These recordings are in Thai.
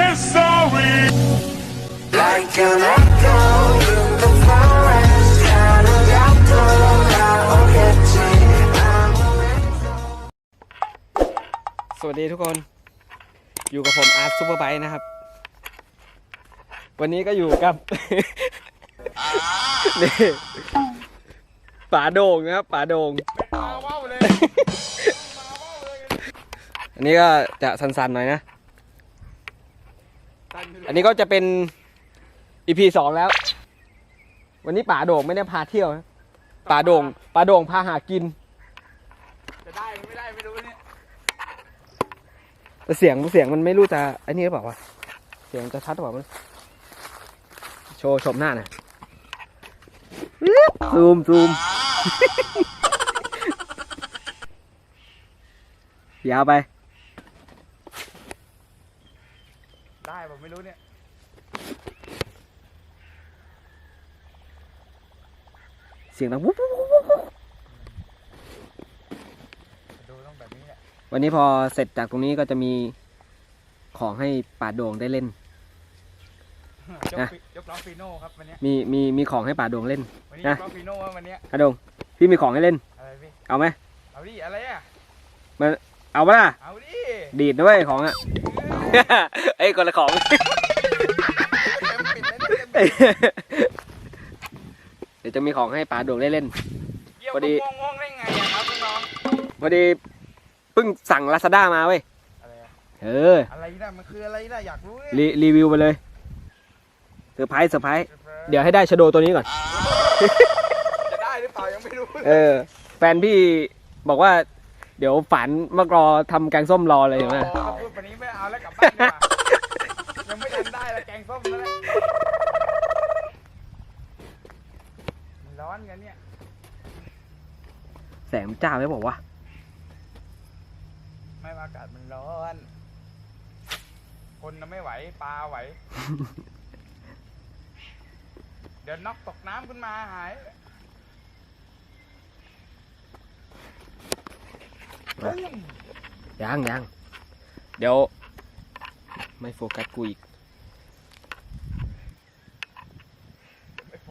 history. Like an echo in the forest, kind of echo that will สวัสดีทุกคน อยู่กับผมอาร์ตซูเปอร์ไบค์นะครับ วันนี้ก็อยู่กับ นี่ป๋าโด่งนะครับป๋าโด่ง อันนี้ก็จะสันๆหน่อยนะ อันนี้ก็จะเป็น EP สองแล้ว วันนี้ป๋าโด่งไม่ได้พาเที่ยวนะป๋าโด่งป๋าโด่งพาหากิน จะได้หรือไม่ได้ไม่รู้เนี่ยแต่เสียงเสียงมันไม่รู้จะไอ้นี่หรือเปล่าวะเสียงจะชัดหรือเปล่ามันโชว์ชมหน้าหน่อยซูมซูม ยาวไป ได้ผมไม่รู้เนี่ยเสียงดังวุ๊บวุ๊บวุ๊บวุ๊บวุ๊บดูต้องแบบนี้แหละวันนี้พอเสร็จจากตรงนี้ก็จะมีของให้ป่าโด่งได้เล่น ยกนะฟิยกล้อฟีโน่ครับวันเนี้ยมีมีมีของให้ป่าโด่งเล่น วันนี้นะยกล้อฟีโน่ครับวันเนี้ยป่าโด่งพี่มีของให้เล่น อะไรพี่เอาไหมเอาดิอะไรอะเอาปะล่ะเอาดิดีดด้วยของอะเอ้ ยคนละของเต็มปิดเลยเนี่ยเต็มปิดเดี๋ยวจะมีของให้ป่าโด่งได้เล่นเยี่ยมพอดีง่วงง่วงๆได้ไงอะครับน้องพอดีเพิ่งสั่งลาซาด้ามาเว้ยๆอะไรอะเออ อะไรนะมันคืออะไรนะอยากรู้เนี่ยรีรีวิวไปเลยเซอร์ไพรส์เซอร์ไพรส์เดี๋ยวให้ได้ชโดตัวนี้ก่อน จะได้หรือเปล่ายังไม่รู้เลยเออ แฟนพี่บอกว่า เดี๋ยวฝันมารอทำแกงส้มรอเลยเห็นไหมโอ้ถ้าพูดแบบนี้ไม่ ยังไม่ทันได้ละแกงส้มนั่นแหละมันร้อนกันเนี่ย แสงมันจ้าไหมบอกว่าไม่ว่าอากาศมันร้อน คนน่ะไม่ไหว ปลาไหว เดี๋ยวน็อกตกน้ำขึ้นมาหาย ยังยังเดี๋ยว ไม่โฟกัสกูอีก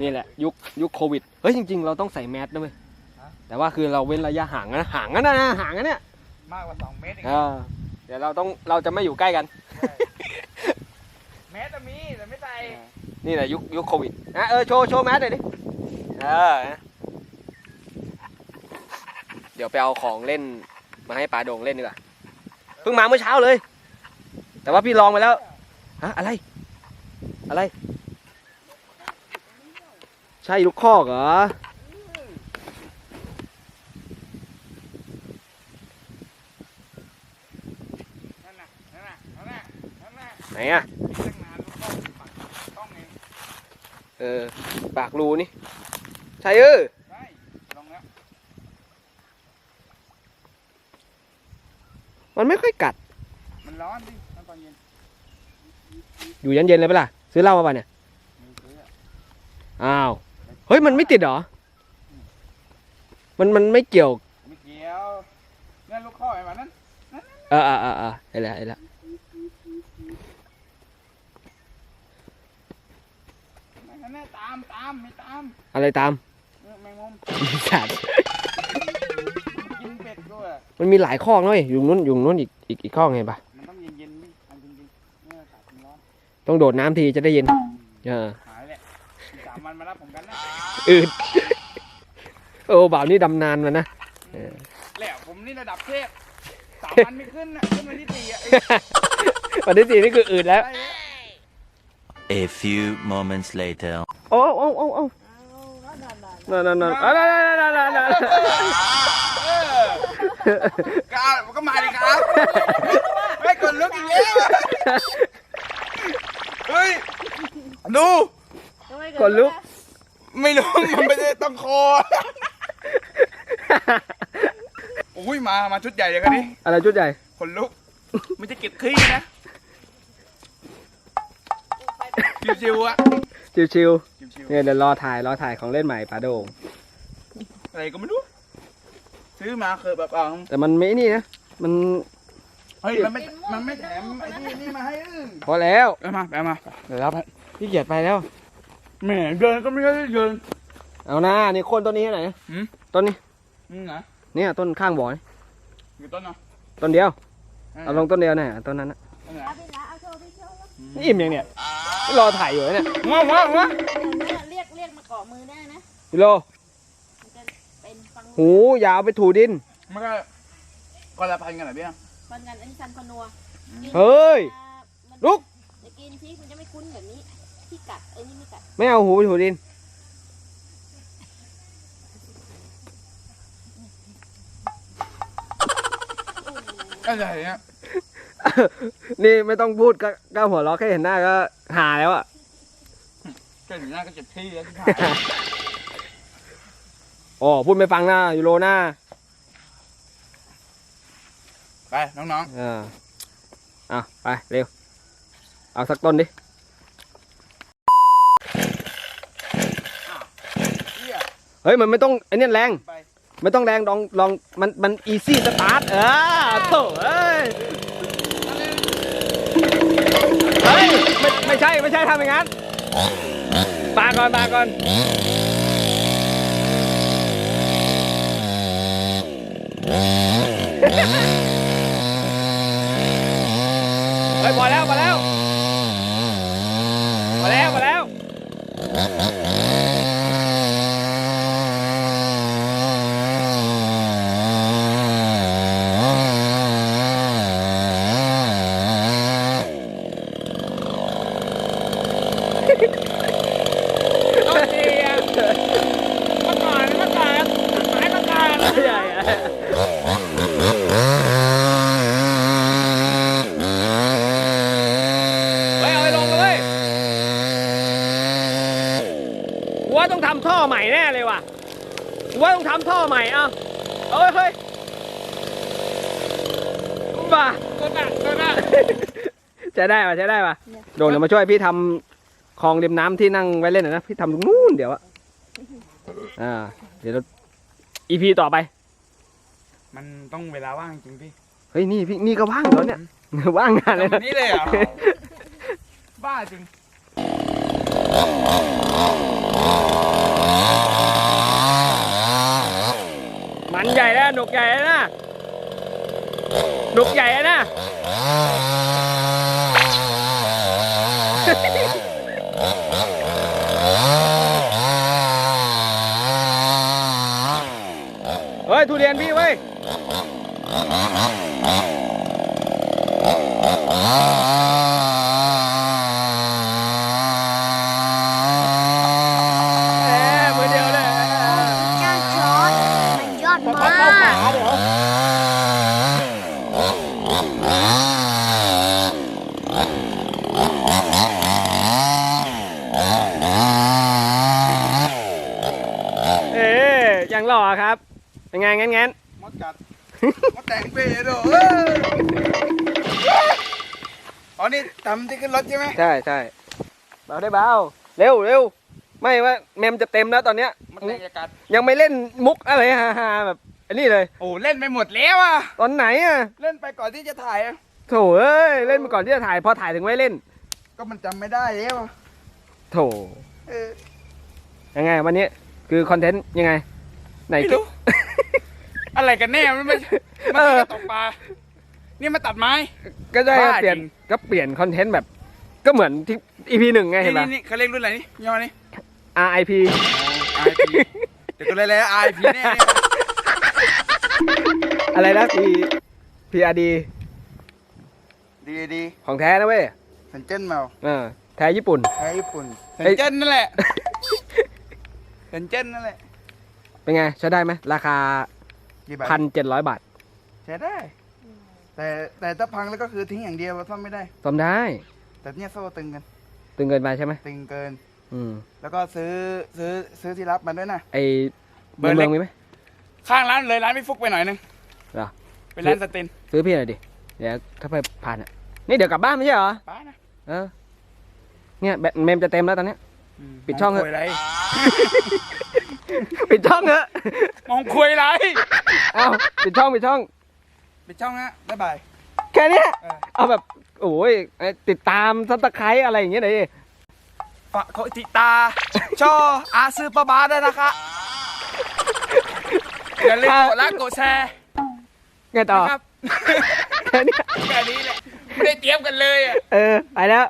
นี่แหละ ยุคยุคโควิด เฮ้ยจริง ๆ เราต้องใส่แมสด้วยเวยฮะแต่ว่าคือเราเว้นระยะห่างนะห่างนะนะห่างนะเนี่ยมากกว่าสองเมตรเองเออเดี๋ยวเราต้องเราจะไม่อยู่ใกล้กันใช่เมตรอะมีแต่ไม่ใส่นี่แหละยุคยุคโควิดนะเออโชว์โชว์แมสหน่อยดิเออนะเดี๋ยวไปเอาของเล่นมาให้ปลาโด่งเล่นดีกว่าเพิ่งมาเมื่อเช้าเลย แต่ว่าพี่ลองไปแล้วฮะอะไร อะไร ใช่ลูกคอกเหรอไหนอะเออ ปากรูนี่ ใช่เออมันไม่ค่อยกัด มันร้อนดิ อนเย็นอยู่เย็นๆเลยปะล่ะ ซื้อเหล้ามาป่ะเนี่ยมีซื้ออะอ้าว เฮ้ย มันไม่ติดเหรอ มันมันไม่เกี่ยว ไม่เกี่ยวนั่นลูกข้อไอ้มันนั่นเออเออเออเออไอ้ละไอ้ละนั่นน่ะตามตามไม่ตามอะไรตาม เออแมงมุมสัตว์ กินเป็ดด้วย มันมีหลายข้องเลยอยู่นู้นอยู่นู้นอีกอีกอีกข้องไงปะ ต้องโดดน้ำทีจะได้เย็นเออหายแหละอีกสามวันมารับผมกันนะอืดโอ้บ่าวนี่ดำนานมานะเออแล้วผมนี่ระดับเทพสามวันไม่ขึ้นนะขึ้นวันที่สี่อะเอ้ยวันที่สี่นี่คืออืดแล้ว ได้แล้ว A few moments later. โอ้โอ้โอ้โอ้นั่นนั่นนั่นนั่นนั่นนั่นนั่นเออกเอามันก็มาดิครับไม่กดลุกอีกแล้วอะเฮ้ย ดูคนลุก ไม่รู้ มันไม่ได้ต้องคอ อุ้ยมา มาชุดใหญ่เลยกันนี่อะไรชุดใหญ่คนลุกมันจะเก็บขี้นะ ชิวๆอะชิวชิวๆเนี่ยเดี๋ยวรอถ่ายรอถ่ายของเล่นใหม่ปลาโด่งๆอะไรก็ไม่รู้ ซื้อมาเคยแบบอ่าแต่มันไม่นี่นะ มัน เฮ้ยมันไม่มันไม่แถมไอ้นี่นี่มาให้อึ้งพอแล้วเอามาเอามาเดี๋ยวรับให้พี่เกียรไปแล้วแหมเดินก็ไม่ได้เดินเอาหน้านี่โคนต้นนี้ให้หน่อยนะหืม ต้นนี้นี่นะเนี่ยต้นข้างบ่อนี่อยู่ต้นเนาะต้นเดียวเอาลงต้นเดียวหน่อยต้นนั้นนะนั่นแหละเอาไปละเอาโชว์พี่โชว์นี่อิ่มยังเนี่ยรอถ่ายอยู่เนี่ยว้าวว้าวว้าวเดี๋ยวเนี่ยเรียกเรียกมาเกาะมือได้นะกิโลมันจะเป็นฟังหูอยาวไปถูดินมันก็คนละพันกันเหรอพี่ นะฟันกันอันนี้ซันคอนัวเฮ้ยมันลุกจะกินพริกมันจะไม่คุ้นแบบนี้ที่กัดไอ้นี่ไม่กัดไม่เอาหูไปถูดินอะไรเนี่ยนี่ไม่ต้องพูดก็ก็หัวเราะแค่เห็นหน้าก็หาแล้วอะเกิดอยู่หน้าก็เจ็บที่แล้วที่ผ่านอ๋อพูดไม่ฟังหน้ายูโรหน้า ไปน้องอ่าเอาไป เร็ว เอาสักต้นดิๆเหี้ยเฮ้ย มันไม่ต้องไอ้เนี่ยแรง ไป ไม่ต้องแรงลองลองมันมันอีซี่สตาร์ทเออโถ่เอ้ยเฮ้ยไม่ไม่ใช่ไม่ใช่ทำอย่างนั้นปาก่อนปาก่อนเฮ้ยพอแล้วพอแล้วพอแล้วพอแล้ว ต้นเดียวเมื่อก่อนเมื่อก่อนหมายเมื่อก่อน ใหญ่อะเฮ้ยเอาไปลงเลยกูว่า ต้องทำท่อใหม่แน่เลยว่ะกูว่าต้องทำท่อใหม่เอ้าเอาเฮ้ยเฮ้ยบ้าต้นน่ะต้นน่ะใช้ได้ป่ะใช้ได้ป่ะโดนเดี๋ยวมาช่วยพี่ทำคลองริมน้ำที่นั่งไว้เล่นหน่อยนะพี่ทำตรงนู้นเดี๋ยวอะอ่าเดี๋ยวเราอีพีต่อไป มันต้องเวลาว่างจริงพี่เฮ้ยนี่พี่นี่ก็ว่างแล้วเนี่ยว่างงานเลยวันะนนี้เลยเหรอบ้าจริง มันใหญ่แล้วหนกใหญ่แล้วนะหนกใหญ่แล้วนะเฮ้ยทุเรียนพี่เว้ยแหมมือเดียวเลย ยอดช็อตมันยอดมาก เอ๊ยยังหล่อ ครับเป็นไงงั้นงั้นมดกัดมดแดงเปรี้ยวด้วยเอ้ยอ๋อนี่ทำที่ขึ้นรถใช่ไหมใช่ใช่เบาได้เบาเร็วเร็วไม่ว่าเมมจะเต็มแล้วตอนเนี้ยมดแดงจะกัดยังไม่เล่นมุกอะไรฮาๆแบบอันนี้เลยโอ้เล่นไปหมดแล้วอะตอนไหนอะเล่นไปก่อนที่จะถ่ายอะโถเอ้ยเล่นมาก่อนที่จะถ่ายพอถ่ายถึงไม่เล่น ก็มันจำไม่ได้แล้วอะโถเออยังไงวันนี้คือคอนเทนต์ยังไง ไหนไม่รู้ อะไรกันแน่มันไม่มันเออไม่ได้ตกปลานี่มาตัดไม้ ก็ได้บ้าเปลี่ยนจริง ก็เปลี่ยนคอนเทนต์แบบ ก็เหมือนที่ EP หนึ่งไงเห็นี่นปะ นี่นี่เขาเรียกรุ่นอะไรนี่ย่อนี่ RIP RIP เดี๋ยวตัวอะไรๆ RIP แน่เนี่ยอะไรนะ P PRD ดีดีของแท้นะเว้ยสันเจิ้นเมาเออแท้ญี่ปุ่นแท้ญี่ปุ่น สันเอ้ยเจิ้นนั่นแหละสันเจิ้นนั่นแหละ เป็นไง ใช้ได้ไหมราคากี่บาทพันเจ็ดร้อยบาทใช้ได้ แต่แต่ถ้าพังแล้วก็คือทิ้งอย่างเดียวซ่อมไม่ได้ ซ่อมได้ แต่เนี่ยโซ่ตึงกัน ตึงเกินไปใช่ไหมตึงเกิน อืมแล้วก็ซื้อซื้อซื้อที่รับมาด้วยนะ ไอเบอร์ในเล็เมืก องมีไหมข้างร้านเลยร้านพี่ฟุกไปหน่อยนึงเหรอ เป็นร้านสเตนซื้อพี่หน่อยดิ เดี๋ยวถ้าไปผ่านอะ นี่เดี๋ยวกลับบ้านไม่ใช่เหรอ ป้านะเออ เนี่ยแบตเมมจะเต็มแล้วตอนเนี้ยมปิดช่องเถมอะ คุยอะไร ปิดช่องเถอะมองคุยอะไรเอ้าปิดช่องปิดช่อง ปิดช่องฮะบ๊ายบาย แค่เนี้ยเออ เอาแบบโอ้ยไอ้ติดตามซับสไครต์อะไรอย่างเงี้ยเลยฝากกดติดตาชออาซื้อปลาบาด้วยนะคะอย่าลืมกดไลค์กดแชร์ไงต่อนะครับ แค่เนี้ยแนี้แหละไม่ได้เตรียมกันเลยอะเออไปแล้ว